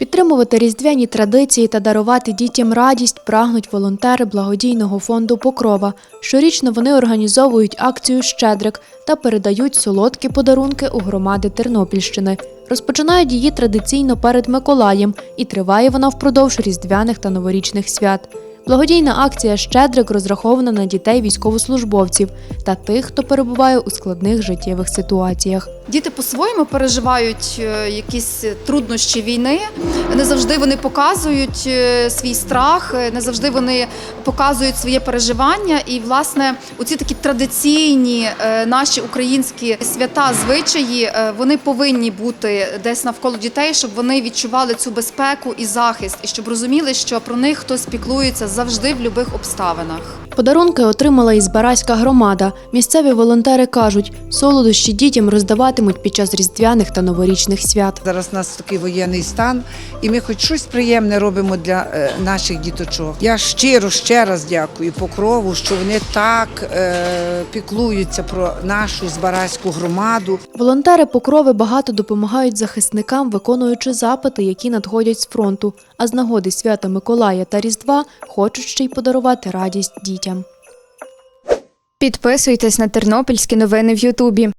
Підтримувати різдвяні традиції та дарувати дітям радість прагнуть волонтери благодійного фонду Покрова. Щорічно вони організовують акцію Щедрик та передають солодкі подарунки у громади Тернопільщини. Розпочинають її традиційно перед Миколаєм, і триває вона впродовж різдвяних та новорічних свят. Благодійна акція Щедрик розрахована на дітей військовослужбовців та тих, хто перебуває у складних життєвих ситуаціях. Діти по-своєму переживають е, якісь труднощі війни. Не завжди вони показують е, свій страх, е, не завжди вони показують своє переживання. І, власне, оці такі традиційні наші українські свята, звичаї, вони повинні бути десь навколо дітей, щоб вони відчували цю безпеку і захист, і щоб розуміли, що про них хтось піклується завжди в будь-яких обставинах. Подарунки отримала і Збаразька громада. Місцеві волонтери кажуть, солодощі дітям роздаватимуть під час різдвяних та новорічних свят. Зараз у нас такий воєнний стан, і ми хоч щось приємне робимо для е, наших діточок. Я щиро ще раз дякую покрову, що вони так е, піклуються про нашу збаразьку громаду. Волонтери покрови багато допомагають захисникам, виконуючи запити, які надходять з фронту. А з нагоди свята Миколая та Різдва хочуть ще й подарувати радість дітям. Підписуйтесь на тернопільські новини в Ютубі.